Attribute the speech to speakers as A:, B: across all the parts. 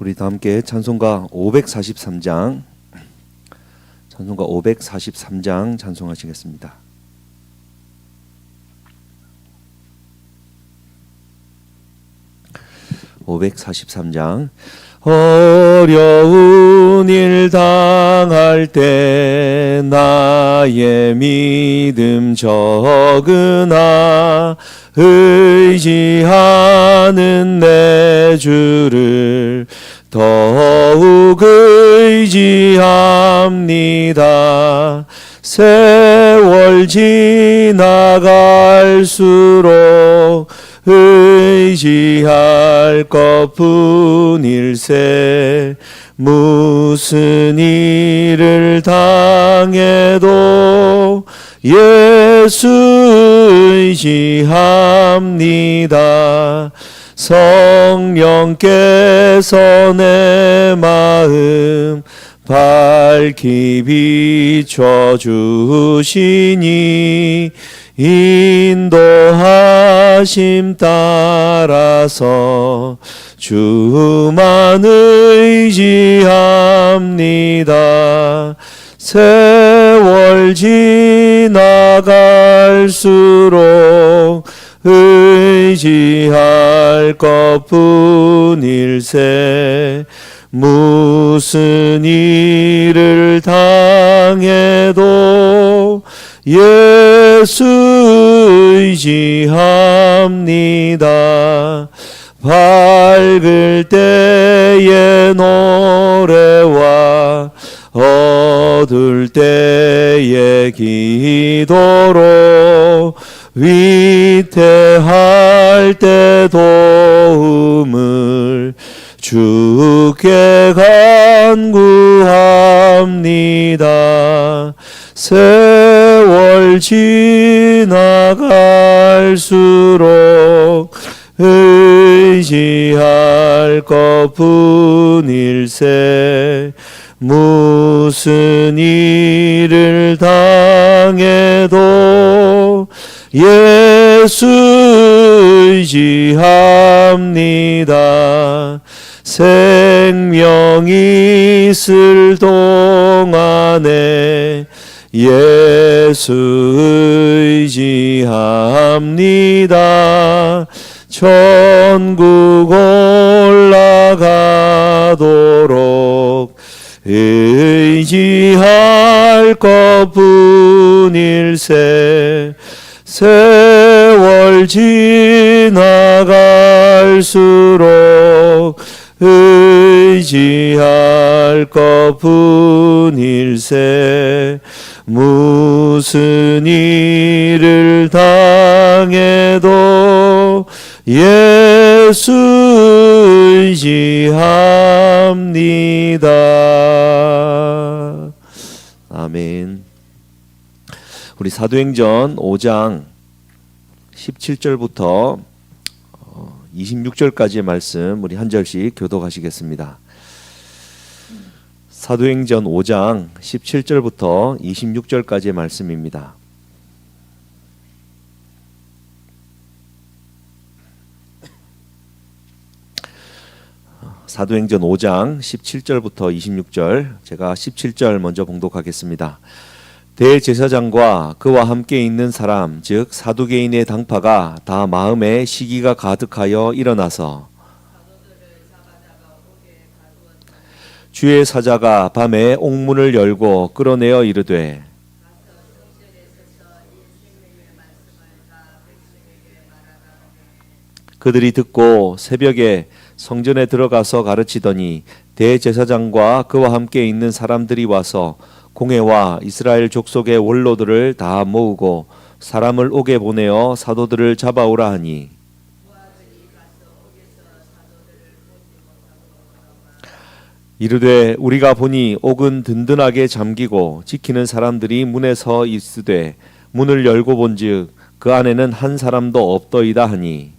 A: 우리 다 함께 찬송가 543장 찬송가 543장 찬송하시겠습니다. (543장) 어려운 일 당할 때 나의 믿음 적으나 의지하는 내 주를 더욱 의지합니다. 세월 지나갈수록 의지할 것뿐일세 무슨 일을 당해도 예수 의지합니다. 성령께서 내 마음 밝히 비춰주시니 인도하심 따라서 주만 의지합니다. 세월 지나갈수록 의지할 것뿐일세 무슨 일을 당해도 예수 의지합니다. 밝을 때의 노래와 어둘 때의 기도로 위태할 때 도움을 주께 간구합니다. 세월 지나갈수록 의지할 것뿐일세 무슨 일을 당해도 예수 의지합니다. 생명이 있을 동안에 예수 의지합니다. 천국 올라가도록 의지할 것뿐일세 세월 지나갈수록 의지할 것뿐일세 무슨 일을 당해도 예수 의지합니다. 아멘. 우리 사도행전 5장 17절부터 26절까지의 말씀 우리 한 절씩 교독하시겠습니다. 사도행전 5장 17절부터 26절까지의 말씀입니다. 사도행전 5장 17절부터 26절 제가 17절 먼저 봉독하겠습니다. 대제사장과 그와 함께 있는 사람 즉 사두개인의 당파가 다 마음에 시기가 가득하여 일어나서 주의 사자가 밤에 옥문을 열고 끌어내어 이르되 그들이 듣고 새벽에 성전에 들어가서 가르치더니 대제사장과 그와 함께 있는 사람들이 와서 공회와 이스라엘 족속의 원로들을 다 모으고 사람을 옥에 보내어 사도들을 잡아오라 하니 이르되 우리가 보니 옥은 든든하게 잠기고 지키는 사람들이 문에 서 있으되 문을 열고 본즉 그 안에는 한 사람도 없더이다 하니.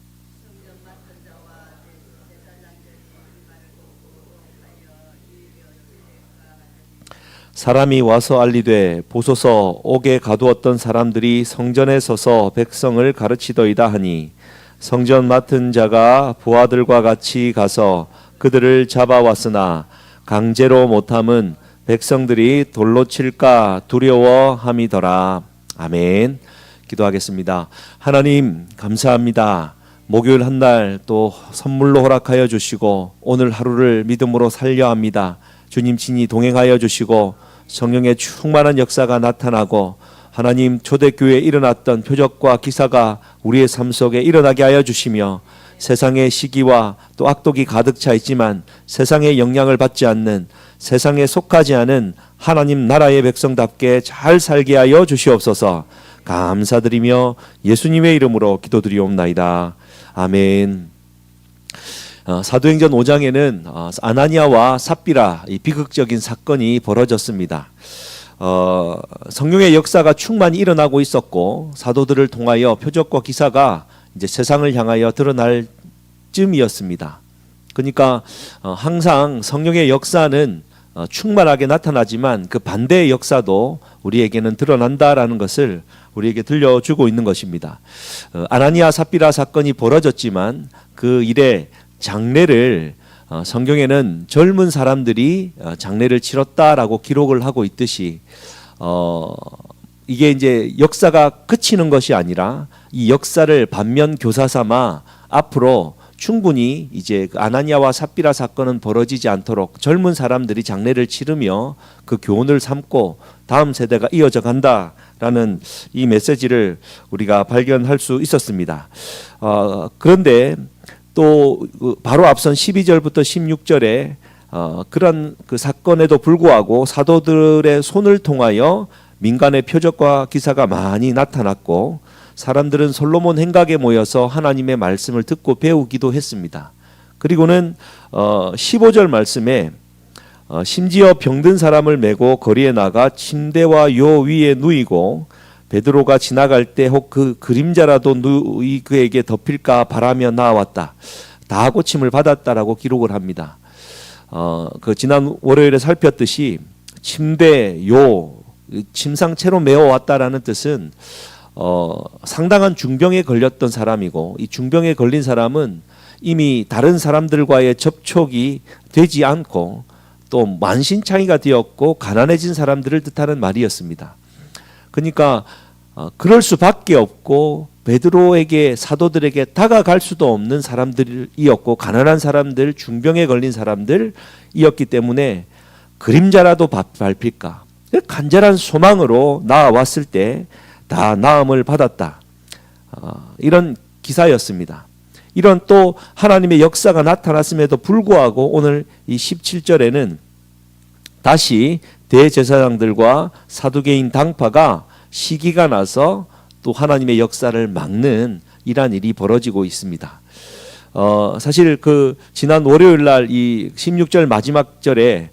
A: 사람이 와서 알리되 보소서 옥에 가두었던 사람들이 성전에 서서 백성을 가르치더이다 하니. 성전 맡은 자가 부하들과 같이 가서 그들을 잡아왔으나 강제로 못함은 백성들이 돌로 칠까 두려워함이더라. 아멘. 기도하겠습니다. 하나님 감사합니다. 목요일 한 날 또 선물로 허락하여 주시고 오늘 하루를 믿음으로 살려 합니다. 주님 친히 동행하여 주시고 성령의 충만한 역사가 나타나고 하나님 초대교회에 일어났던 표적과 기사가 우리의 삶 속에 일어나게 하여 주시며 세상의 시기와 또 악독이 가득 차 있지만 세상의 영향을 받지 않는 세상에 속하지 않은 하나님 나라의 백성답게 잘 살게 하여 주시옵소서. 감사드리며 예수님의 이름으로 기도드리옵나이다. 아멘. 어, 사도행전 5장에는 어, 아나니아와 삽비라 이 비극적인 사건이 벌어졌습니다. 어, 성령의 역사가 충만히 일어나고 있었고 사도들을 통하여 표적과 기사가 이제 세상을 향하여 드러날 쯤이었습니다. 그러니까 어, 항상 성령의 역사는 어, 충만하게 나타나지만 그 반대의 역사도 우리에게는 드러난다라는 것을 우리에게 들려주고 있는 것입니다. 어, 아나니아 삽비라 사건이 벌어졌지만 그 일에 장례를 어, 성경에는 젊은 사람들이 어, 장례를 치렀다라고 기록을 하고 있듯이 어, 이게 이제 역사가 그치는 것이 아니라 이 역사를 반면 교사 삼아 앞으로 충분히 이제 그 아나니아와 삽비라 사건은 벌어지지 않도록 젊은 사람들이 장례를 치르며 그 교훈을 삼고 다음 세대가 이어져 간다라는 이 메시지를 우리가 발견할 수 있었습니다. 어, 그런데 또그 바로 앞선 12절부터 16절에 어, 그런 그 사건에도 불구하고 사도들의 손을 통하여 민간의 표적과 기사가 많이 나타났고 사람들은 솔로몬 행각에 모여서 하나님의 말씀을 듣고 배우기도 했습니다. 그리고는 어, 15절 말씀에 어, 심지어 병든 사람을 메고 거리에 나가 침대와 요 위에 누이고 베드로가 지나갈 때 혹 그 그림자라도 누이 그에게 덮일까 바라며 나왔다. 다 고침을 받았다라고 기록을 합니다. 어, 그 지난 월요일에 살폈듯이 침대 요 침상채로 메어 왔다라는 뜻은 어, 상당한 중병에 걸렸던 사람이고 이 중병에 걸린 사람은 이미 다른 사람들과의 접촉이 되지 않고 또 만신창이가 되었고 가난해진 사람들을 뜻하는 말이었습니다. 그러니까 어, 그럴 수밖에 없고 베드로에게 사도들에게 다가갈 수도 없는 사람들이었고 가난한 사람들, 중병에 걸린 사람들이었기 때문에 그림자라도 밟- 밟힐까 간절한 소망으로 나와왔을 때 다 나음을 받았다. 어, 이런 기사였습니다. 이런 또 하나님의 역사가 나타났음에도 불구하고 오늘 이 17절에는 다시 대제사장들과 사두개인 당파가 시기가 나서 또 하나님의 역사를 막는 이러한 일이 벌어지고 있습니다. 어, 사실 그 지난 월요일 날 이 16절 마지막 절에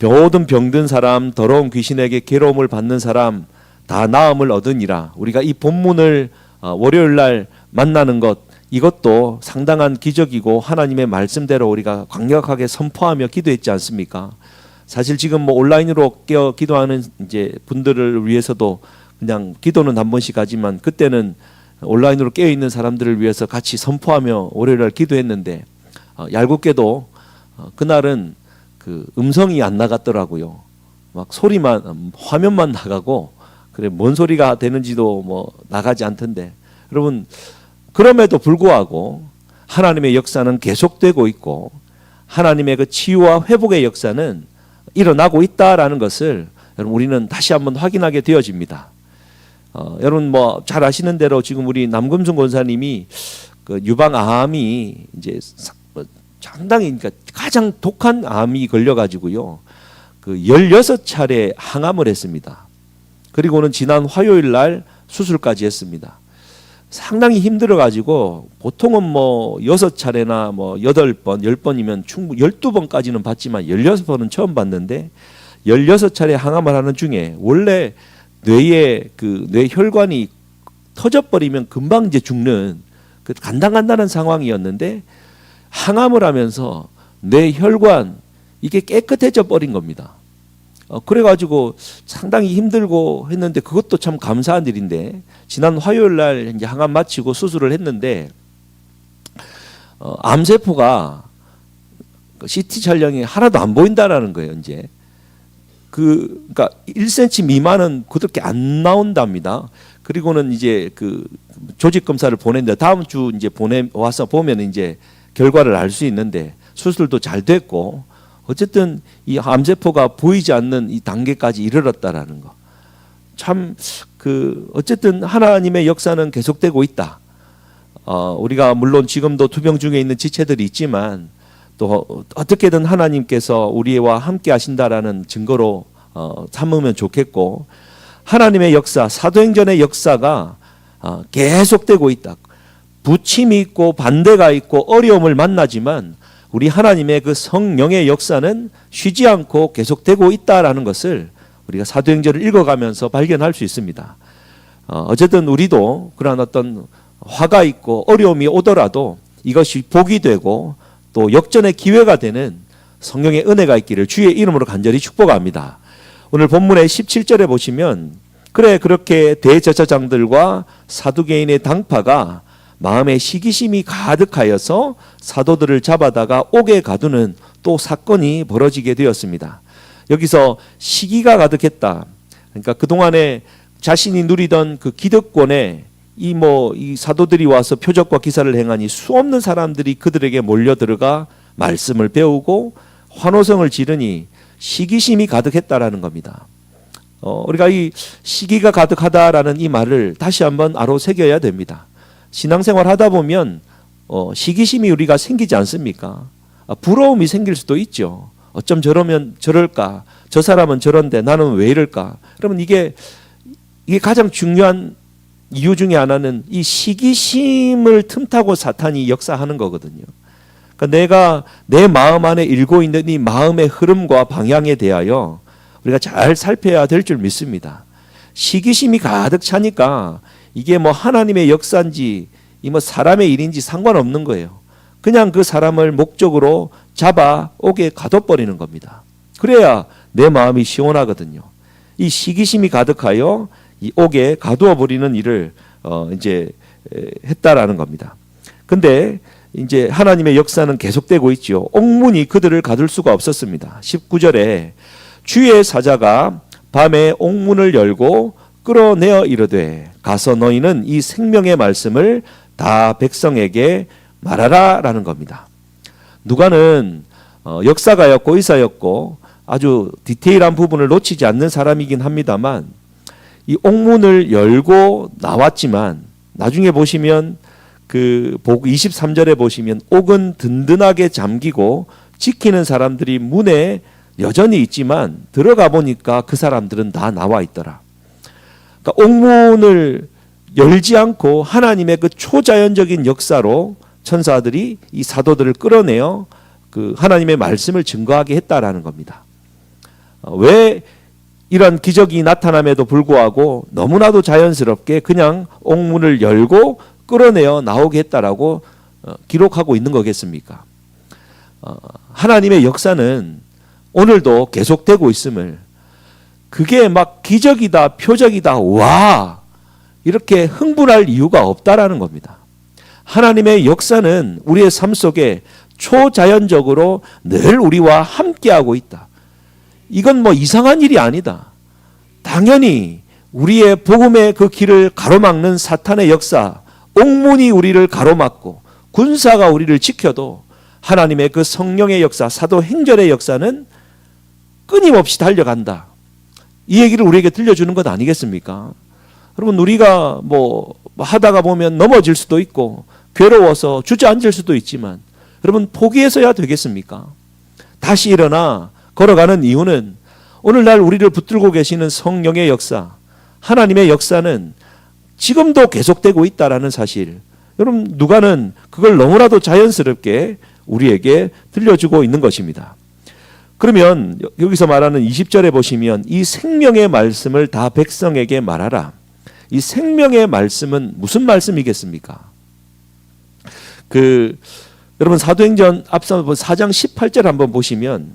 A: 모든 병든 사람, 더러운 귀신에게 괴로움을 받는 사람 다 나음을 얻으니라. 우리가 이 본문을 어, 월요일 날 만나는 것 이것도 상당한 기적이고 하나님의 말씀대로 우리가 강력하게 선포하며 기도했지 않습니까? 사실 지금 뭐 온라인으로 깨어 기도하는 이제 분들을 위해서도 그냥 기도는 한 번씩 하지만 그때는 온라인으로 깨어 있는 사람들을 위해서 같이 선포하며 월요일 날 기도했는데 어, 얄궂게도 어, 그날은 그 음성이 안 나갔더라고요. 막 소리만 음, 화면만 나가고 그래 뭔 소리가 되는지도 뭐 나가지 않던데 여러분 그럼에도 불구하고 하나님의 역사는 계속되고 있고 하나님의 그 치유와 회복의 역사는 일어나고 있다라는 것을 여러분 우리는 다시 한번 확인하게 되어집니다. 어, 여러분 뭐 잘 아시는 대로 지금 우리 남금순 권사님이 그 유방 암이 이제 사- 뭐 상당히 그러니까 가장 독한 암이 걸려 가지고요. 그 16차례 항암을 했습니다. 그리고는 지난 화요일 날 수술까지 했습니다. 상당히 힘들어 가지고 보통은 뭐 여섯 차례나 뭐 여덟 번, 열 번이면 충분 열두 번까지는 봤지만 열여섯 번은 처음 봤는데 열여섯 차례 항암을 하는 중에 원래 뇌에 그 뇌 혈관이 터져버리면 금방 이제 죽는 그 간당간당한 상황이었는데 항암을 하면서 뇌 혈관 이게 깨끗해져 버린 겁니다. 어, 그래가지고 상당히 힘들고 했는데 그것도 참 감사한 일인데 지난 화요일 날 이제 항암 마치고 수술을 했는데 어, 암세포가 그 CT 촬영이 하나도 안 보인다라는 거예요, 이제. 그 그러니까 1cm 미만은 그렇게 안 나온답니다. 그리고는 이제 그 조직 검사를 보냈는데 다음 주 이제 보내 와서 보면 이제 결과를 알 수 있는데 수술도 잘 됐고 어쨌든 이 암세포가 보이지 않는 이 단계까지 이르렀다라는 거. 참 그 어쨌든 하나님의 역사는 계속되고 있다. 어, 우리가 물론 지금도 투병 중에 있는 지체들이 있지만 또 어떻게든 하나님께서 우리와 함께 하신다라는 증거로 어, 삼으면 좋겠고 하나님의 역사, 사도행전의 역사가 어, 계속되고 있다. 부침이 있고 반대가 있고 어려움을 만나지만 우리 하나님의 그 성령의 역사는 쉬지 않고 계속되고 있다라는 것을 우리가 사도행전을 읽어가면서 발견할 수 있습니다. 어, 어쨌든 우리도 그러한 어떤 화가 있고 어려움이 오더라도 이것이 복이 되고 또 역전의 기회가 되는 성령의 은혜가 있기를 주의 이름으로 간절히 축복합니다. 오늘 본문의 17절에 보시면 그래 그렇게 대제사장들과 사두개인의 당파가 마음에 시기심이 가득하여서 사도들을 잡아다가 옥에 가두는 또 사건이 벌어지게 되었습니다. 여기서 시기가 가득했다. 그러니까 그동안에 자신이 누리던 그 기득권에 이 뭐 이 사도들이 와서 표적과 기사를 행하니 수없는 사람들이 그들에게 몰려 들어가 말씀을 배우고 환호성을 지르니 시기심이 가득했다라는 겁니다. 어, 우리가 이 시기가 가득하다라는 이 말을 다시 한번 아로 새겨야 됩니다. 신앙생활 하다 보면 어, 시기심이 우리가 생기지 않습니까? 아, 부러움이 생길 수도 있죠. 어쩜 저러면 저럴까? 저 사람은 저런데 나는 왜 이럴까? 그러면 이게 이게 가장 중요한 이유 중에 하나는 이 시기심을 틈타고 사탄이 역사하는 거거든요. 그러니까 내가 내 마음 안에 일고 있는 이 마음의 흐름과 방향에 대하여 우리가 잘 살펴야 될 줄 믿습니다. 시기심이 가득 차니까 이게 뭐 하나님의 역사인지 이뭐 사람의 일인지 상관없는 거예요. 그냥 그 사람을 목적으로 잡아 옥에 가둬버리는 겁니다. 그래야 내 마음이 시원하거든요. 이 시기심이 가득하여 이 옥에 가두어 버리는 일을 어 이제 에, 했다라는 겁니다. 근데 이제 하나님의 역사는 계속되고 있죠. 옥문이 그들을 가둘 수가 없었습니다. 19절에 주의 사자가 밤에 옥문을 열고 끌어내어 이르되 가서 너희는 이 생명의 말씀을 다 백성에게 말하라라는 겁니다. 누가는 어, 역사가였고 의사였고 아주 디테일한 부분을 놓치지 않는 사람이긴 합니다만 이 옥문을 열고 나왔지만 나중에 보시면 그 복 23절에 보시면 옥은 든든하게 잠기고 지키는 사람들이 문에 여전히 있지만 들어가 보니까 그 사람들은 다 나와 있더라. 그러니까 옥문을 열지 않고 하나님의 그 초자연적인 역사로 천사들이 이 사도들을 끌어내어 그 하나님의 말씀을 증거하게 했다라는 겁니다. 어, 왜 이런 기적이 나타남에도 불구하고 너무나도 자연스럽게 그냥 옥문을 열고 끌어내어 나오게 했다라고 어, 기록하고 있는 거겠습니까? 어, 하나님의 역사는 오늘도 계속되고 있음을 그게 막 기적이다, 표적이다, 와 이렇게 흥분할 이유가 없다라는 겁니다. 하나님의 역사는 우리의 삶 속에 초자연적으로 늘 우리와 함께하고 있다. 이건 뭐 이상한 일이 아니다. 당연히 우리의 복음의 그 길을 가로막는 사탄의 역사, 옥문이 우리를 가로막고 군사가 우리를 지켜도 하나님의 그 성령의 역사, 사도 행전의 역사는 끊임없이 달려간다. 이 얘기를 우리에게 들려주는 것 아니겠습니까? 여러분 우리가 뭐 하다가 보면 넘어질 수도 있고 괴로워서 주저앉을 수도 있지만 여러분 포기해서야 되겠습니까? 다시 일어나 걸어가는 이유는 오늘날 우리를 붙들고 계시는 성령의 역사, 하나님의 역사는 지금도 계속되고 있다라는 사실. 여러분 누가는 그걸 너무나도 자연스럽게 우리에게 들려주고 있는 것입니다. 그러면 여기서 말하는 20절에 보시면 이 생명의 말씀을 다 백성에게 말하라. 이 생명의 말씀은 무슨 말씀이겠습니까? 그 여러분 사도행전 앞서 4장 18절 한번 보시면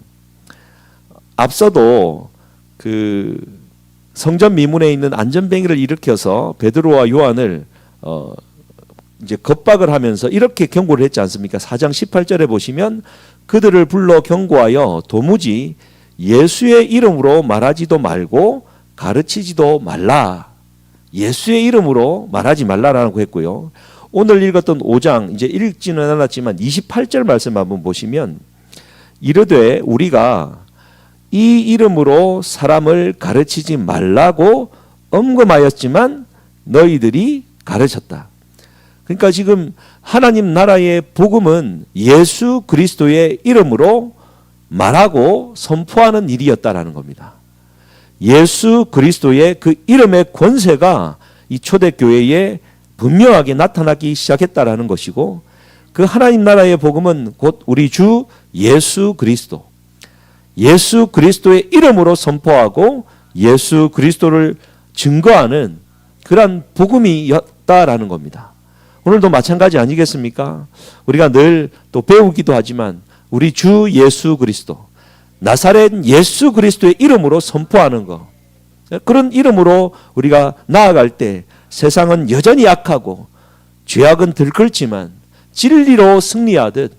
A: 앞서도 그 성전 미문에 있는 안전뱅이를 일으켜서 베드로와 요한을 어 이제 겁박을 하면서 이렇게 경고를 했지 않습니까? 4장 18절에 보시면 그들을 불러 경고하여 도무지 예수의 이름으로 말하지도 말고 가르치지도 말라. 예수의 이름으로 말하지 말라라고 했고요. 오늘 읽었던 5장 이제 읽지는 않았지만 28절 말씀 한번 보시면 이르되 우리가 이 이름으로 사람을 가르치지 말라고 엄금하였지만 너희들이 가르쳤다. 그러니까 지금 하나님 나라의 복음은 예수 그리스도의 이름으로 말하고 선포하는 일이었다라는 겁니다. 예수 그리스도의 그 이름의 권세가 이 초대교회에 분명하게 나타나기 시작했다라는 것이고 그 하나님 나라의 복음은 곧 우리 주 예수 그리스도 예수 그리스도의 이름으로 선포하고 예수 그리스도를 증거하는 그러한 복음이었다라는 겁니다. 오늘도 마찬가지 아니겠습니까? 우리가 늘 또 배우기도 하지만 우리 주 예수 그리스도 나사렛 예수 그리스도의 이름으로 선포하는 것 그런 이름으로 우리가 나아갈 때 세상은 여전히 약하고 죄악은 들끓지만 진리로 승리하듯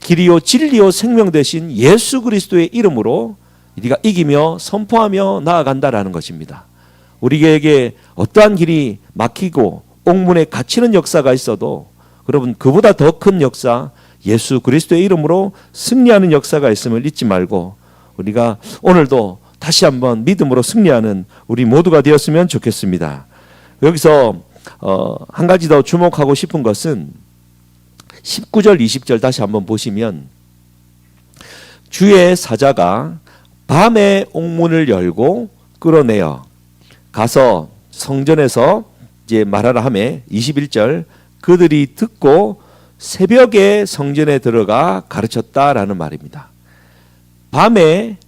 A: 길이요 진리요 생명 되신 예수 그리스도의 이름으로 우리가 이기며 선포하며 나아간다라는 것입니다. 우리에게 어떠한 길이 막히고 옥문에 갇히는 역사가 있어도 여러분 그보다 더 큰 역사 예수 그리스도의 이름으로 승리하는 역사가 있음을 잊지 말고 우리가 오늘도 다시 한번 믿음으로 승리하는 우리 모두가 되었으면 좋겠습니다. 여기서 어, 한 가지 더 주목하고 싶은 것은 19절 20절 다시 한번 보시면 주의 사자가 밤에 옥문을 열고 끌어내어 가서 성전에서 이제 말하라 하매 21절 그들이 듣고 새벽에 성전에 들어가 가르쳤다라는 말입니다. 밤에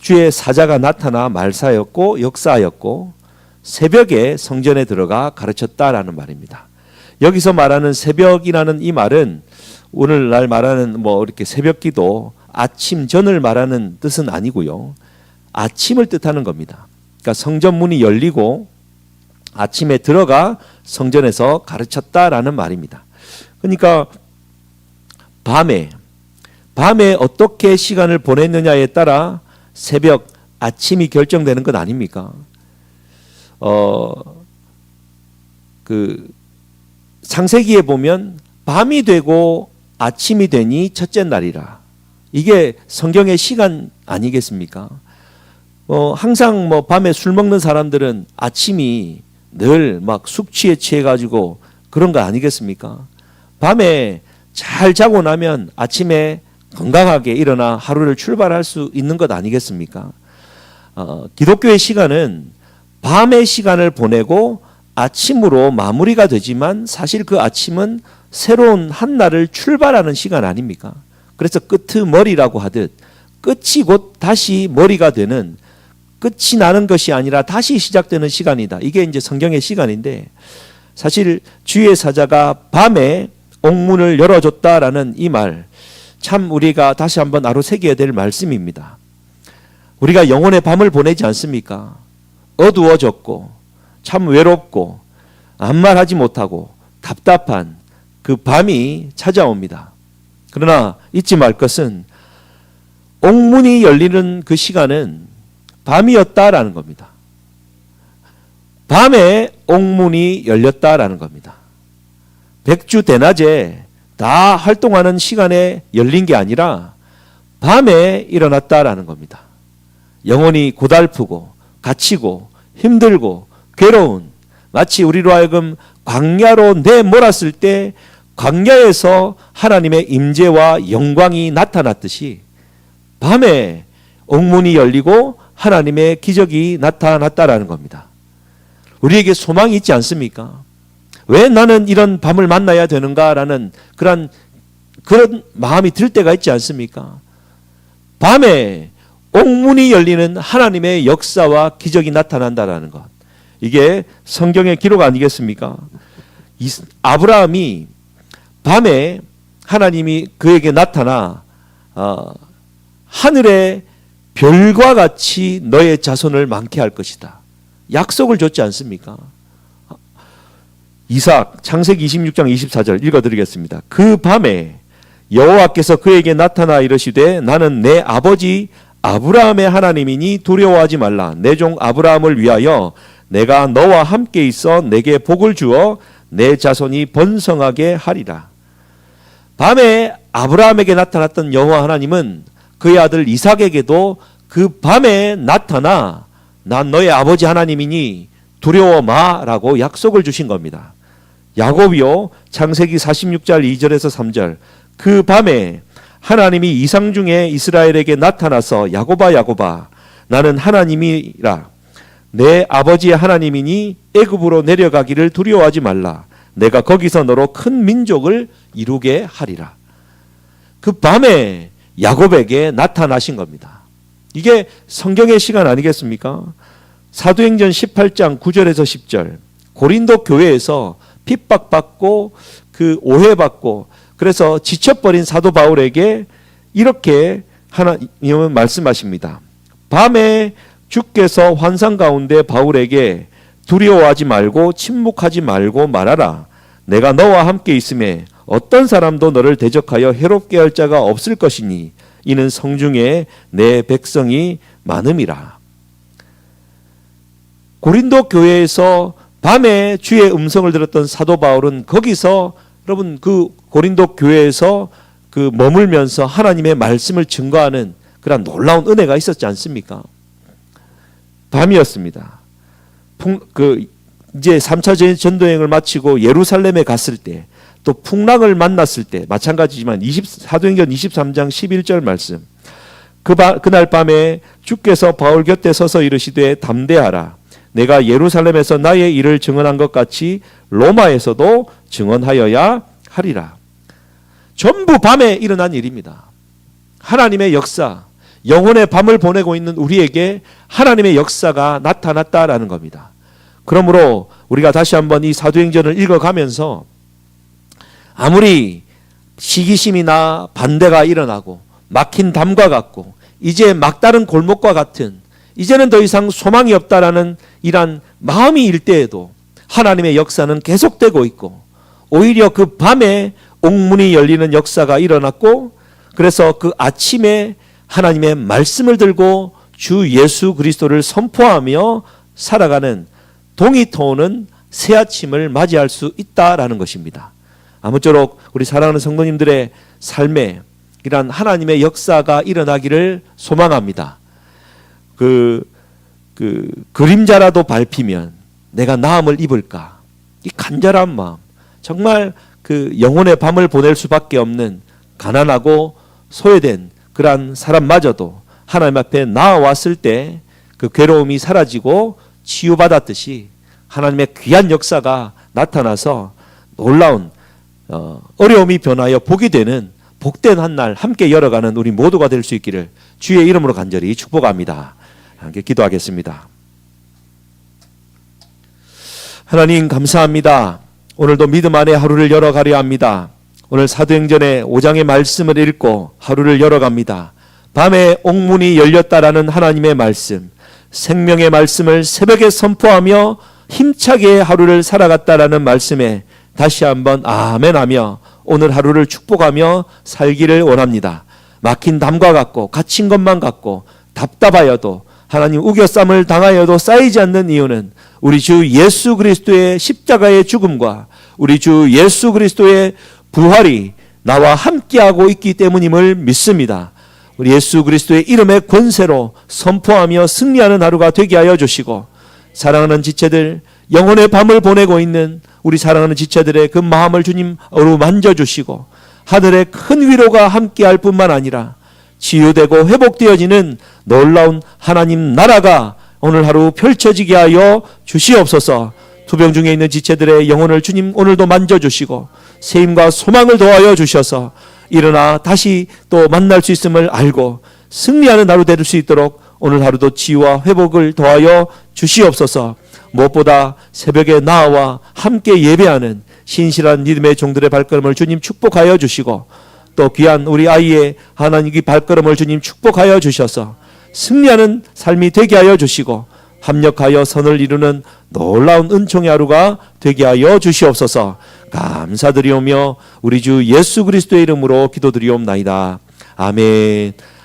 A: 주의 사자가 나타나 말사였고 역사였고 새벽에 성전에 들어가 가르쳤다라는 말입니다. 여기서 말하는 새벽이라는 이 말은 오늘날 말하는 뭐 이렇게 새벽기도 아침 전을 말하는 뜻은 아니고요. 아침을 뜻하는 겁니다. 그러니까 성전 문이 열리고 아침에 들어가 성전에서 가르쳤다라는 말입니다. 그러니까 밤에 밤에 어떻게 시간을 보냈느냐에 따라 새벽 아침이 결정되는 것 아닙니까? 어 그 창세기에 보면 밤이 되고 아침이 되니 첫째 날이라. 이게 성경의 시간 아니겠습니까? 어, 항상 뭐 밤에 술 먹는 사람들은 아침이 늘 막 숙취에 취해 가지고 그런 거 아니겠습니까? 밤에 잘 자고 나면 아침에 건강하게 일어나 하루를 출발할 수 있는 것 아니겠습니까? 어, 기독교의 시간은 밤의 시간을 보내고 아침으로 마무리가 되지만 사실 그 아침은 새로운 한 날을 출발하는 시간 아닙니까? 그래서 끄트머리라고 하듯 끝이 곧 다시 머리가 되는 끝이 나는 것이 아니라 다시 시작되는 시간이다. 이게 이제 성경의 시간인데 사실 주의 사자가 밤에 옥문을 열어줬다라는 이 말 참 우리가 다시 한번 아로새겨야 될 말씀입니다. 우리가 영혼의 밤을 보내지 않습니까? 어두워졌고 참 외롭고 아무 말하지 못하고 답답한 그 밤이 찾아옵니다. 그러나 잊지 말 것은 옥문이 열리는 그 시간은 밤이었다라는 겁니다. 밤에 옥문이 열렸다라는 겁니다. 백주 대낮에 다 활동하는 시간에 열린 게 아니라 밤에 일어났다라는 겁니다. 영혼이 고달프고 갇히고 힘들고 괴로운 마치 우리로 하여금 광야로 내몰았을 때 광야에서 하나님의 임재와 영광이 나타났듯이 밤에 옥문이 열리고 하나님의 기적이 나타났다라는 겁니다. 우리에게 소망이 있지 않습니까? 왜 나는 이런 밤을 만나야 되는가라는 그런 그런 마음이 들 때가 있지 않습니까? 밤에 옥문이 열리는 하나님의 역사와 기적이 나타난다라는 것. 이게 성경의 기록 아니겠습니까? 아브라함이 밤에 하나님이 그에게 나타나 어, 하늘의 별과 같이 너의 자손을 많게 할 것이다. 약속을 줬지 않습니까? 이삭 창세기 26장 24절 읽어드리겠습니다. 그 밤에 여호와께서 그에게 나타나 이르시되 나는 내 아버지 아브라함의 하나님이니 두려워하지 말라 내 종 아브라함을 위하여 내가 너와 함께 있어 내게 복을 주어 내 자손이 번성하게 하리라 밤에 아브라함에게 나타났던 여호와 하나님은 그의 아들 이삭에게도 그 밤에 나타나 난 너의 아버지 하나님이니 두려워 마라고 약속을 주신 겁니다. 야곱이요 창세기 46절 2절에서 3절 그 밤에 하나님이 이상 중에 이스라엘에게 나타나서 야곱아 야곱아 나는 하나님이라 내 아버지의 하나님이니 애굽으로 내려가기를 두려워하지 말라 내가 거기서 너로 큰 민족을 이루게 하리라 그 밤에 야곱에게 나타나신 겁니다. 이게 성경의 시간 아니겠습니까? 사도행전 18장 9절에서 10절 고린도 교회에서 핍박받고 그 오해받고 그래서 지쳐버린 사도 바울에게 이렇게 하나님은 말씀하십니다. 밤에 주께서 환상 가운데 바울에게 두려워하지 말고 침묵하지 말고 말하라. 내가 너와 함께 있음에 어떤 사람도 너를 대적하여 해롭게 할 자가 없을 것이니 이는 성중에 내 백성이 많음이라. 고린도 교회에서 밤에 주의 음성을 들었던 사도 바울은 거기서 여러분 그 고린도 교회에서 그 머물면서 하나님의 말씀을 증거하는 그런 놀라운 은혜가 있었지 않습니까? 밤이었습니다. 풍, 그 이제 3차 전도행을 마치고 예루살렘에 갔을 때 또 풍랑을 만났을 때 마찬가지지만 20, 사도행전 23장 11절 말씀. 그 바, 그날 밤에 주께서 바울 곁에 서서 이르시되 담대하라. 내가 예루살렘에서 나의 일을 증언한 것 같이 로마에서도 증언하여야 하리라. 전부 밤에 일어난 일입니다. 하나님의 역사 영혼의 밤을 보내고 있는 우리에게 하나님의 역사가 나타났다라는 겁니다. 그러므로 우리가 다시 한번 이 사도행전을 읽어가면서 아무리 시기심이나 반대가 일어나고 막힌 담과 같고 이제 막다른 골목과 같은 이제는 더 이상 소망이 없다라는 이란 마음이 일 때에도 하나님의 역사는 계속되고 있고 오히려 그 밤에 옥문이 열리는 역사가 일어났고 그래서 그 아침에 하나님의 말씀을 들고 주 예수 그리스도를 선포하며 살아가는 동이 터오는 새 아침을 맞이할 수 있다라는 것입니다. 아무쪼록 우리 사랑하는 성도님들의 삶에 이러한 하나님의 역사가 일어나기를 소망합니다. 그, 그, 그림자라도 밟히면 내가 나음을 입을까? 이 간절한 마음. 정말 그 영혼의 밤을 보낼 수밖에 없는 가난하고 소외된 그러한 사람마저도 하나님 앞에 나와왔을 때 그 괴로움이 사라지고 치유받았듯이 하나님의 귀한 역사가 나타나서 놀라운 어, 어려움이 변하여 복이 되는 복된 한 날 함께 열어가는 우리 모두가 될 수 있기를 주의 이름으로 간절히 축복합니다. 함께 기도하겠습니다. 하나님 감사합니다. 오늘도 믿음 안에 하루를 열어가려 합니다. 오늘 사도행전의 5장의 말씀을 읽고 하루를 열어갑니다. 밤에 옥문이 열렸다라는 하나님의 말씀, 생명의 말씀을 새벽에 선포하며 힘차게 하루를 살아갔다라는 말씀에 다시 한번 아멘하며 오늘 하루를 축복하며 살기를 원합니다. 막힌 담과 같고 갇힌 것만 같고 답답하여도 하나님 우겨쌈을 당하여도 쌓이지 않는 이유는 우리 주 예수 그리스도의 십자가의 죽음과 우리 주 예수 그리스도의 부활이 나와 함께하고 있기 때문임을 믿습니다. 우리 예수 그리스도의 이름의 권세로 선포하며 승리하는 하루가 되게 하여 주시고 사랑하는 지체들 영혼의 밤을 보내고 있는 우리 사랑하는 지체들의 그 마음을 주님 어루만져 주시고 하늘의 큰 위로가 함께할 뿐만 아니라 치유되고 회복되어지는 놀라운 하나님 나라가 오늘 하루 펼쳐지게 하여 주시옵소서. 투병 중에 있는 지체들의 영혼을 주님 오늘도 만져 주시고 세임과 소망을 도하여 주셔서 일어나 다시 또 만날 수 있음을 알고 승리하는 하루 될 수 있도록 오늘 하루도 치유와 회복을 더하여 주시옵소서. 무엇보다 새벽에 나와 함께 예배하는 신실한 믿음의 종들의 발걸음을 주님 축복하여 주시고 또 귀한 우리 아이의 하나님의 발걸음을 주님 축복하여 주셔서 승리하는 삶이 되게 하여 주시고 합력하여 선을 이루는 놀라운 은총의 하루가 되게 하여 주시옵소서. 감사드리오며 우리 주 예수 그리스도의 이름으로 기도드리옵나이다. 아멘.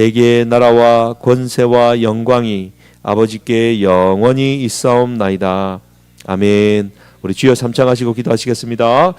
A: 대개의 나라와 권세와 영광이 아버지께 영원히 있사옵나이다. 아멘. 우리 주여 삼창하시고 기도하시겠습니다.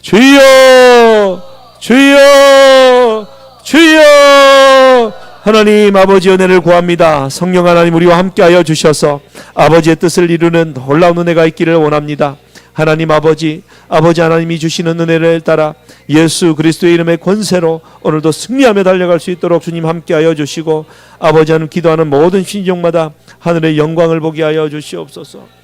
A: 주여, 주여, 주여. 하나님 아버지 은혜를 구합니다. 성령 하나님 우리와 함께하여 주셔서 아버지의 뜻을 이루는 놀라운 은혜가 있기를 원합니다. 하나님 아버지, 아버지 하나님이 주시는 은혜를 따라 예수 그리스도의 이름의 권세로 오늘도 승리하며 달려갈 수 있도록 주님 함께하여 주시고 아버지 하나님 기도하는 모든 신종마다 하늘의 영광을 보게 하여 주시옵소서.